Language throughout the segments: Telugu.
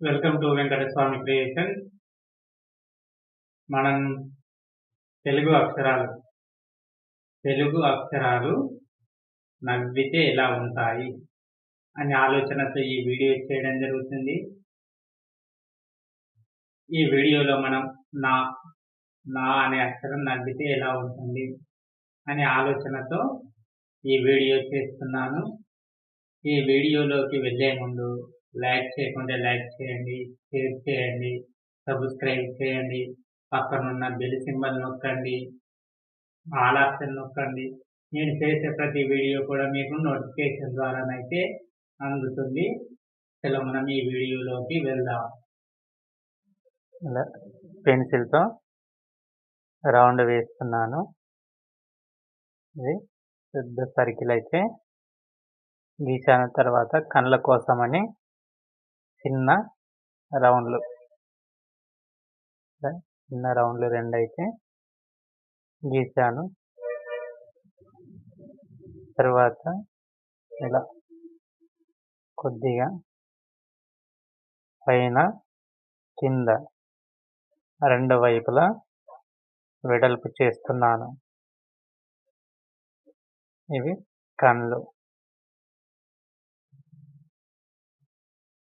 వెల్కమ్ టు వెంకటస్వామి క్రియేషన్ మనం తెలుగు అక్షరాలు తెలుగు అక్షరాలు నవ్వితే ఎలా ఉంటాయి అనే ఆలోచనతో ఈ వీడియో చేయడం జరుగుతుంది. ఈ వీడియోలో మనం నా నా అనే అక్షరం నవ్వితే ఎలా ఉంటుంది అనే ఆలోచనతో ఈ వీడియో చేస్తున్నాను. ఈ వీడియోలోకి వెళ్ళే ముందు లైక్ చేయకుండా లైక్ చేయండి షేర్ చేయండి సబ్స్క్రైబ్ చేయండి పక్కనున్న బెల్ సింబల్ నొక్కండి ఆల్ ఆప్షన్ నొక్కండి. నేను చేసే ప్రతి వీడియో కూడా మీకు నోటిఫికేషన్ ద్వారానైతే అందుతుంది. చలో మనం ఈ వీడియోలోకి వెళ్దాం. పెన్సిల్తో రౌండ్ వేస్తున్నాను. ఇది పెద్ద సర్కిల్ అయితే గీసాను తర్వాత కళ్ళ కోసమని చిన్న రౌండ్లు. చిన్న రౌండ్లు రెండు అయితే గీసాను. తర్వాత ఇలా కొద్దిగా పైన కింద రెండు వైపులా వెడల్పు చేస్తున్నాను. ఇవి కళ్ళు.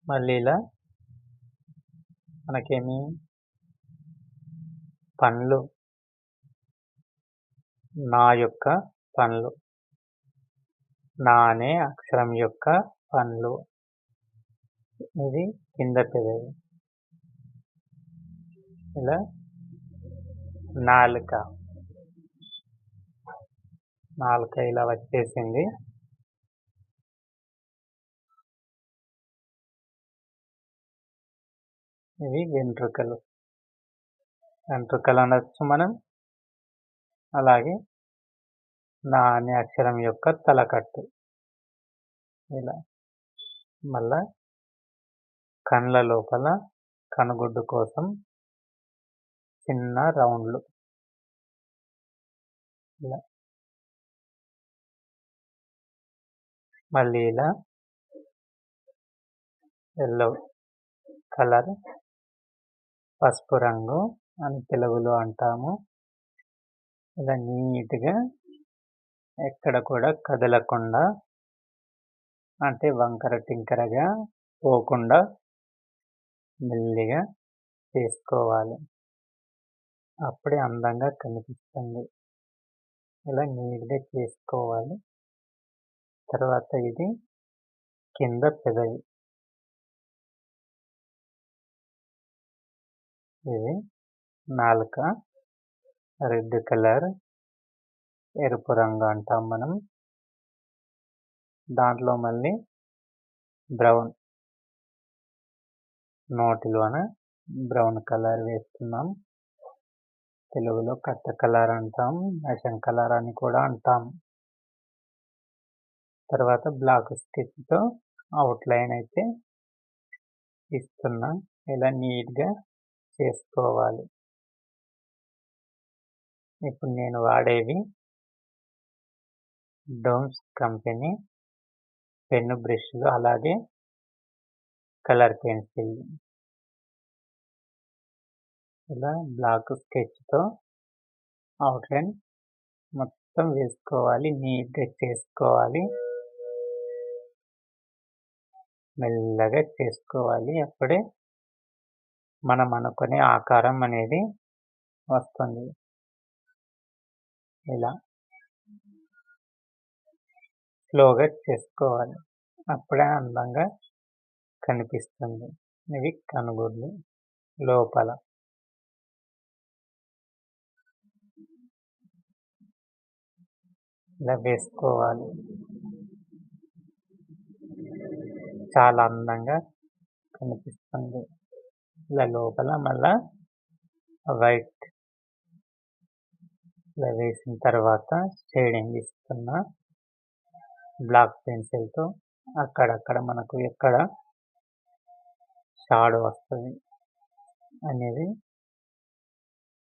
మళ్ళీ ఇలా మనకేమి పండ్లు నా యొక్క పండ్లు నా అనే అక్షరం యొక్క పండ్లు ఇది కింద పెదవి ఇలా నాలుక. నాలుక ఇలా వచ్చేసింది. ఇవి వెంట్రుకలు. వెంట్రుకలు అనొచ్చు మనం. అలాగే నా అనే అక్షరం యొక్క తలకట్టు. ఇలా. మళ్ళా కండ్ల లోపల కనుగుడ్డు కోసం చిన్న రౌండ్లు. ఇలా. మళ్ళీ ఇలా. ఎల్లో కలర్ పసుపు రంగు అని తెలుగులో అంటాము. ఇలా నీట్గా ఎక్కడ కూడా కదలకుండా అంటే వంకర టింకరగా పోకుండా మెల్లిగా చేసుకోవాలి. అప్పుడే అందంగా కనిపిస్తుంది. ఇలా నీట్గా చేసుకోవాలి. తర్వాత ఇది కింద పెదవి. ఇది నాలుక రెడ్ కలర్ ఎరుపు రంగు అంటాం మనం. దాంట్లో మళ్ళీ బ్రౌన్ నోటిలోన బ్రౌన్ కలర్ వేస్తున్నాం. తెలుగులో కట్ట కలర్ అంటాం నశం కలర్ అని కూడా అంటాం. తర్వాత బ్లాక్ స్కెచ్తో అవుట్లైన్ అయితే ఇస్తున్నాం. ఇలా నీట్గా చేసుకోవాలి. ఇప్పుడు నేను వాడేవి డోమ్స్ కంపెనీ పెన్ను బ్రష్లు అలాగే కలర్ పెన్సిల్. ఇలా బ్లాక్ స్కెచ్తో అవుట్లైన్ మొత్తం వేసుకోవాలి నీట్గా చేసుకోవాలి. మెల్లగా చేసుకోవాలి. అప్పుడే మనం అనుకునే ఆకారం అనేది వస్తుంది. ఇలా. స్లోగా చేసుకోవాలి. అప్పుడే అందంగా కనిపిస్తుంది. ఇవి కనుగొడ్లు లోపల. ఇలా వేసుకోవాలి. చాలా అందంగా కనిపిస్తుంది. ఇలా లోపల మళ్ళా వైట్ ఇలా వేసిన తర్వాత షేడింగ్ ఇస్తున్నా బ్లాక్ పెన్సిల్తో అక్కడక్కడ మనకు ఎక్కడ షాడో వస్తుంది అనేది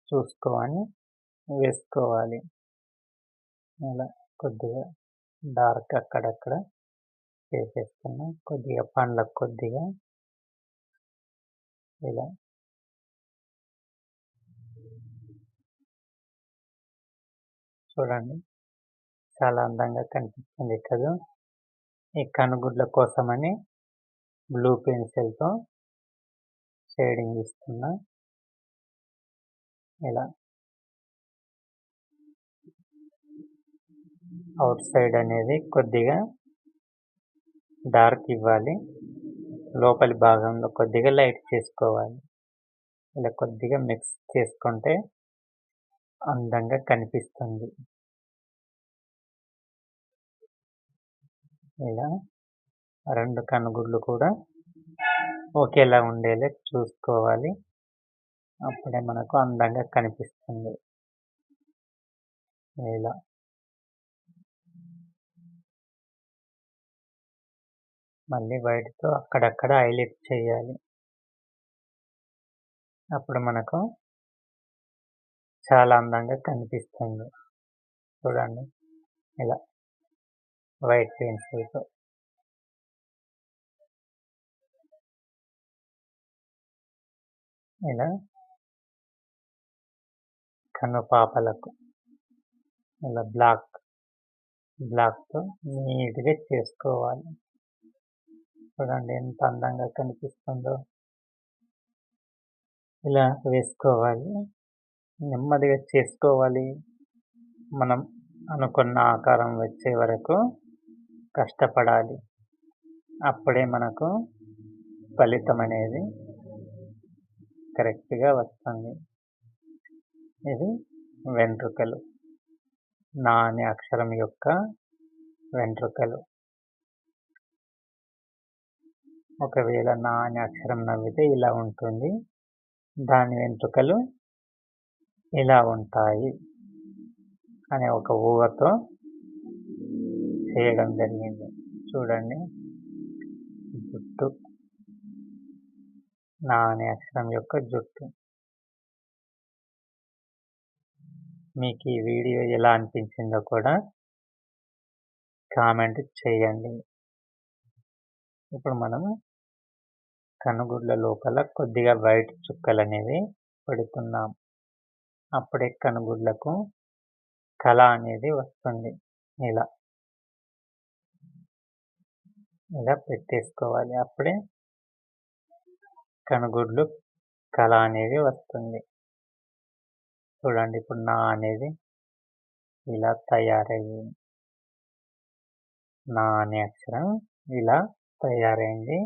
చూసుకొని వేసుకోవాలి. ఇలా కొద్దిగా డార్క్ అక్కడక్కడ చేసేస్తున్నాం కొద్దిగా పండ్లకు కొద్దిగా ఇలా చూడండి. చాలా అందంగా కనిపిస్తుంది కదా ఈ కనుగుడ్ల కోసమని బ్లూ పెన్సిల్తో షేడింగ్ ఇస్తున్నా ఇలా. అవుట్ సైడ్ అనేది కొద్దిగా డార్క్ ఇవ్వాలి. లోపలి భాగంలో కొద్దిగా లైట్ చేసుకోవాలి. ఇలా కొద్దిగా మిక్స్ చేసుకుంటే అందంగా కనిపిస్తుంది. ఇలా రెండు కనుగుడ్లు కూడా ఒకేలా ఉండేలా చూసుకోవాలి. అప్పుడే మనకు అందంగా కనిపిస్తుంది. ఇలా మళ్ళీ వైట్తో అక్కడక్కడ హైలైట్ చేయాలి. అప్పుడు మనకు చాలా అందంగా కనిపిస్తుంది. చూడండి. ఇలా వైట్ పెన్సిల్తో ఇలా కనుపాపలకు ఇలా బ్లాక్ బ్లాక్తో నీట్గా చేసుకోవాలి. చూడండి ఎంత అందంగా కనిపిస్తుందో. ఇలా వేసుకోవాలి. నెమ్మదిగా చేసుకోవాలి. మనం అనుకున్న ఆకారం వచ్చే వరకు కష్టపడాలి. అప్పుడే మనకు ఫలితం అనేది కరెక్ట్గా వస్తుంది. ఇది వెంట్రుకలు. నా అనే అక్షరం యొక్క వెంట్రుకలు. ఒకవేళ నా అనే అక్షరం నవ్వితే ఇలా ఉంటుంది. దాని వెంట్రుకలు ఇలా ఉంటాయి అనే ఒక ఊహతో చేయడం జరిగింది. చూడండి. జుట్టు. నా అనే అక్షరం యొక్క జుట్టు. మీకు ఈ వీడియో ఎలా అనిపించిందో కూడా కామెంట్ చేయండి. ఇప్పుడు మనం కనుగుడ్ల లోపల కొద్దిగా వైట్ చుక్కలు అనేవి పెడుతున్నాం. అప్పుడే కనుగుడ్లకు కళ అనేది వస్తుంది. ఇలా. ఇలా పెట్టేసుకోవాలి. అప్పుడే కనుగుడ్లు కళ అనేది వస్తుంది. చూడండి ఇప్పుడు నా అనేది ఇలా తయారయ్యింది నా అనే అక్షరం ఇలా తయారైంది.